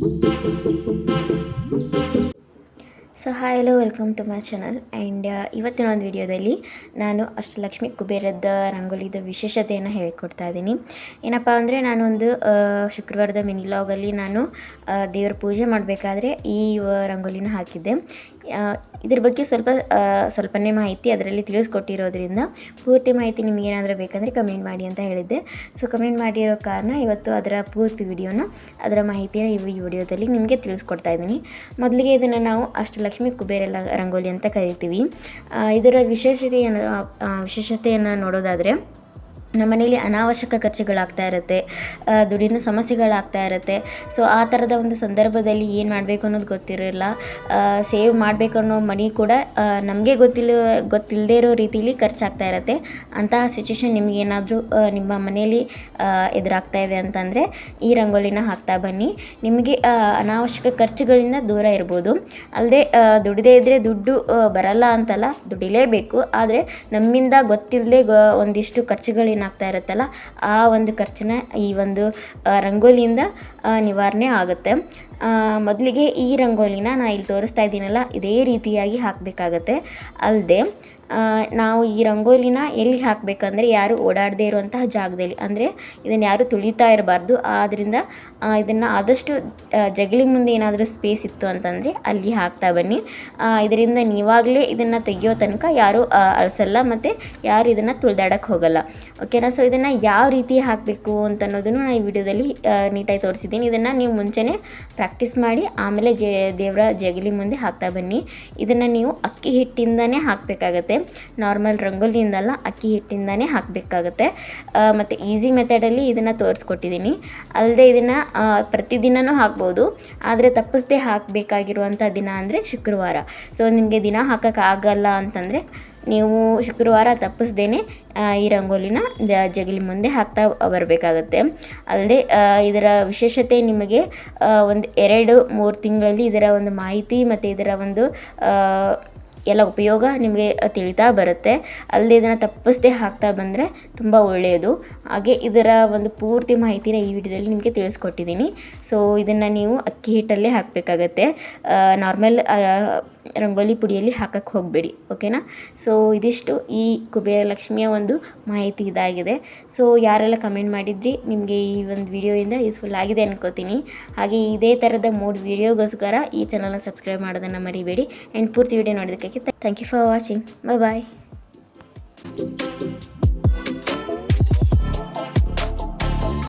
Música so hi hello welcome to my channel and ಇವತ್ತಿನ ಒಂದು ವಿಡಿಯೋದಲ್ಲಿ ನಾನು ಅಷ್ಟಲಕ್ಷ್ಮಿ ಕುಬೇರದ ರಂಗೋಲಿದ ವಿಶೇಷತೆಯನ್ನು ಹೇಳ್ಕೊಡ್ತಾ ಇದ್ದೀನಿ. ಏನಪ್ಪ ಅಂದರೆ ನಾನೊಂದು ಶುಕ್ರವಾರದ ಮಿನಿಲಾಗಲ್ಲಿ ನಾನು ದೇವರ ಪೂಜೆ ಮಾಡಬೇಕಾದ್ರೆ ಈ ರಂಗೋಲಿನ ಹಾಕಿದ್ದೆ. ಇದ್ರ ಬಗ್ಗೆ ಸ್ವಲ್ಪ ಸ್ವಲ್ಪನೇ ಮಾಹಿತಿ ಅದರಲ್ಲಿ ತಿಳಿಸ್ಕೊಟ್ಟಿರೋದ್ರಿಂದ ಪೂರ್ತಿ ಮಾಹಿತಿ ನಿಮಗೇನಾದರೂ ಬೇಕಂದರೆ ಕಮೆಂಟ್ ಮಾಡಿ ಅಂತ ಹೇಳಿದ್ದೆ. ಸೊ ಕಮೆಂಟ್ ಮಾಡಿರೋ ಕಾರಣ ಇವತ್ತು ಅದರ ಪೂರ್ತಿ ವಿಡಿಯೋನ ಅದರ ಮಾಹಿತಿಯನ್ನು ಈ ವಿಡಿಯೋದಲ್ಲಿ ನಿಮಗೆ ತಿಳಿಸ್ಕೊಡ್ತಾ ಇದ್ದೀನಿ. ಮೊದಲಿಗೆ ಇದನ್ನು ನಾವು ಅಷ್ಟಲಕ್ಷ್ಮಿ ಕುಬೇರ ಲ- ರಂಗೋಲಿ ಅಂತ ಕರಿತೀವಿ. ಇದರ ವಿಶೇಷತೆಯನ್ನು ಏನು ವಿಶೇಷತೆಯನ್ನು ನೋಡೋದಾದರೆ ನಮ್ಮ ಮನೆಯಲ್ಲಿ ಅನಾವಶ್ಯಕ ಖರ್ಚುಗಳಾಗ್ತಾ ಇರುತ್ತೆ ದುಡ್ಡಿನ ಸಮಸ್ಯೆಗಳಾಗ್ತಾ ಇರುತ್ತೆ. ಸೊ ಆ ಥರದ ಒಂದು ಸಂದರ್ಭದಲ್ಲಿ ಏನು ಮಾಡಬೇಕು ಅನ್ನೋದು ಗೊತ್ತಿರೋಲ್ಲ. ಸೇವ್ ಮಾಡಬೇಕು ಅನ್ನೋ ಮನಿ ಕೂಡ ನಮಗೆ ಗೊತ್ತಿಲ್ಲ ಗೊತ್ತಿಲ್ಲದೆ ಇರೋ ರೀತಿಲಿ ಖರ್ಚಾಗ್ತಾ ಇರುತ್ತೆ. ಅಂತಹ ಸಿಚುವೇಶನ್ ನಿಮಗೇನಾದರೂ ನಿಮ್ಮ ಮನೆಯಲ್ಲಿ ಎದುರಾಗ್ತಾ ಇದೆ ಅಂತಂದರೆ ಈ ರಂಗೋಲಿನ ಹಾಕ್ತಾ ಬನ್ನಿ. ನಿಮಗೆ ಅನಾವಶ್ಯಕ ಖರ್ಚುಗಳಿಂದ ದೂರ ಇರ್ಬೋದು. ಅಲ್ಲದೆ ದುಡಿದೇ ಇದ್ದರೆ ದುಡ್ಡು ಬರಲ್ಲ ಅಂತಲ್ಲ ದುಡಿಲೇಬೇಕು ಆದರೆ ನಮ್ಮಿಂದ ಗೊತ್ತಿಲ್ಲದೆ ಒಂದಿಷ್ಟು ಒಂದಿಷ್ಟು ಖರ್ಚುಗಳೇನಾಗ್ತಾ ಇರುತ್ತಲ್ಲ ಆ ಒಂದು ಖರ್ಚನ್ನ ಈ ಒಂದು ರಂಗೋಲಿಯಿಂದ ನಿವಾರಣೆ ಆಗುತ್ತೆ. ಮೊದಲಿಗೆ ಈ ರಂಗೋಲಿನ ನಾ ಇಲ್ಲಿ ತೋರಿಸ್ತಾ ಇದ್ದೀನಲ್ಲ, ಇದೇ ರೀತಿಯಾಗಿ ಹಾಕಬೇಕಾಗತ್ತೆ. ಅಲ್ಲದೆ ನಾವು ಈ ರಂಗೋಲಿನ ಎಲ್ಲಿ ಹಾಕಬೇಕಂದ್ರೆ ಯಾರು ಓಡಾಡದೇ ಇರುವಂತಹ ಜಾಗದಲ್ಲಿ, ಅಂದರೆ ಇದನ್ನು ಯಾರು ತುಳಿತಾ ಇರಬಾರ್ದು. ಆದ್ದರಿಂದ ಇದನ್ನು ಆದಷ್ಟು ಜಗಳಿ ಮುಂದೆ ಏನಾದರೂ ಸ್ಪೇಸ್ ಇತ್ತು ಅಂತಂದರೆ ಅಲ್ಲಿ ಹಾಕ್ತಾ ಬನ್ನಿ. ಇದರಿಂದ ನೀವಾಗಲೇ ಇದನ್ನು ತೆಗೆಯೋ ತನಕ ಯಾರೂ ಅಳಿಸಲ್ಲ ಮತ್ತು ಯಾರು ಇದನ್ನು ತುಳಿದಾಡಕ್ಕೆ ಹೋಗಲ್ಲ. ಓಕೆನಾ ಸೊ ಇದನ್ನು ಯಾವ ರೀತಿ ಹಾಕಬೇಕು ಅಂತ ಅನ್ನೋದನ್ನು ನಾನು ಈ ವಿಡಿಯೋದಲ್ಲಿ ನೀಟಾಗಿ ತೋರಿಸಿದ್ದೀನಿ. ಇದನ್ನು ನೀವು ಮುಂಚೆನೇ ಪ್ರಾಕ್ಟೀಸ್ ಮಾಡಿ, ಆಮೇಲೆ ಜೆ, ದೇವರ ಜಗಲಿ ಮುಂದೆ ಹಾಕ್ತಾ ಬನ್ನಿ. ಇದನ್ನು ನೀವು ಅಕ್ಕಿ ಹಿಟ್ಟಿಂದನೇ ಹಾಕಬೇಕಾಗತ್ತೆ. ನಾರ್ಮಲ್ ರಂಗೋಲಿಯಿಂದಲ್ಲ ಅಕ್ಕಿ ಹಿಟ್ಟಿಂದನೇ ಹಾಕಬೇಕಾಗತ್ತೆ. ಮತ್ತು ಈಸಿ ಮೆಥಡಲ್ಲಿ ಇದನ್ನು ತೋರಿಸ್ಕೊಟ್ಟಿದ್ದೀನಿ ಅಲ್ಲದೆ ಇದನ್ನು ಪ್ರತಿದಿನವೂ ಹಾಕ್ಬೋದು. ಆದರೆ ತಪ್ಪಿಸದೆ ಹಾಕಬೇಕಾಗಿರುವಂಥ ದಿನ ಅಂದರೆ ಶುಕ್ರವಾರ. ಸೊ ನಿಮಗೆ ದಿನ ಹಾಕೋಕ್ಕಾಗಲ್ಲ ಅಂತಂದರೆ ನೀವು ಶುಕ್ರವಾರ ತಪ್ಪಿಸ್ದೇನೆ ಈ ರಂಗೋಲಿನ ಜಗಲಿ ಮುಂದೆ ಹಾಕ್ತಾ ಬರಬೇಕಾಗತ್ತೆ. ಅಲ್ಲದೆ ಇದರ ವಿಶೇಷತೆ ನಿಮಗೆ ಒಂದು ಎರಡು, ಮೂರು ತಿಂಗಳಲ್ಲಿ ಇದರ ಒಂದು ಮಾಹಿತಿ ಮತ್ತು ಇದರ ಒಂದು ಎಲ್ಲ ಉಪಯೋಗ ನಿಮಗೆ ತಿಳಿತಾ ಬರುತ್ತೆ. ಅಲ್ಲದೆ ಇದನ್ನು ತಪ್ಪಿಸದೆ ಹಾಕ್ತಾ ಬಂದರೆ ತುಂಬ ಒಳ್ಳೆಯದು. ಹಾಗೆ ಇದರ ಒಂದು ಪೂರ್ತಿ ಮಾಹಿತಿನ ಈ ವಿಡಿಯೋದಲ್ಲಿ ನಿಮಗೆ ತಿಳಿಸ್ಕೊಟ್ಟಿದ್ದೀನಿ. ಸೊ ಇದನ್ನು ನೀವು ಅಕ್ಕಿ ಹಿಟ್ಟಲ್ಲೇ ಹಾಕಬೇಕಾಗತ್ತೆ. ನಾರ್ಮಲ್ ರಂಗೋಲಿ ಪುಡಿಯಲ್ಲಿ ಹಾಕಕ್ಕೆ ಹೋಗಬೇಡಿ, ಓಕೆನಾ? ಸೊ ಇದಿಷ್ಟು ಈ ಕುಬೇರ ಲಕ್ಷ್ಮಿಯ ಒಂದು ಮಾಹಿತಿ ಇದಾಗಿದೆ. ಸೊ ಯಾರೆಲ್ಲ ಕಮೆಂಟ್ ಮಾಡಿದ್ರಿ, ನಿಮಗೆ ಈ ಒಂದು ವಿಡಿಯೋಯಿಂದ ಯೂಸ್ಫುಲ್ ಆಗಿದೆ ಅನ್ಕೋತೀನಿ. ಹಾಗೆ ಇದೇ ಥರದ ಮೂರು ವಿಡಿಯೋಗೋಸ್ಕರ ಈ ಚಾನಲ್ನ ಸಬ್ಸ್ಕ್ರೈಬ್ ಮಾಡೋದನ್ನು ಮರಿಬೇಡಿ. ಆ್ಯಂಡ್ ಪೂರ್ತಿ ವಿಡಿಯೋ ನೋಡೋದಕ್ಕೆ thank you for watching bye bye